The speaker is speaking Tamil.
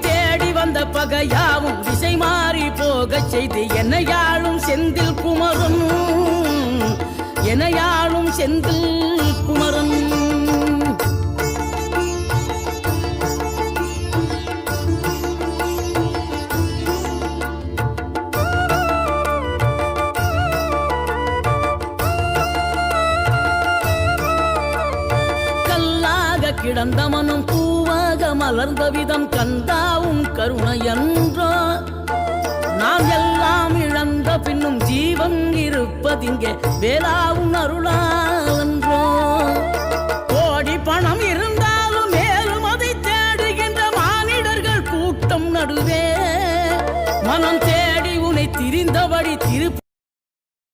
தேடி வந்த பகையாவும் திசை மாறி போகச் செய்து என்னையாளும் செந்தில் குமரும் என்னையாளும் செந்தில் குமரும் கிடந்தவனும் கூ மனம் மலர்ந்த விதம் கந்தாவும் கருணை என்றோ நாம் எல்லாம் இழந்த பின்னும் ஜீவம் இருப்பதிங்கே வேளாவும் அருளாலன்றோ. கோடி பணம் இருந்தாலும் மேலும் அதை தேடுகின்ற மானிடர்கள் கூட்டம் நடுவே. மனம் தேடி உனை திரிந்தபடி திரு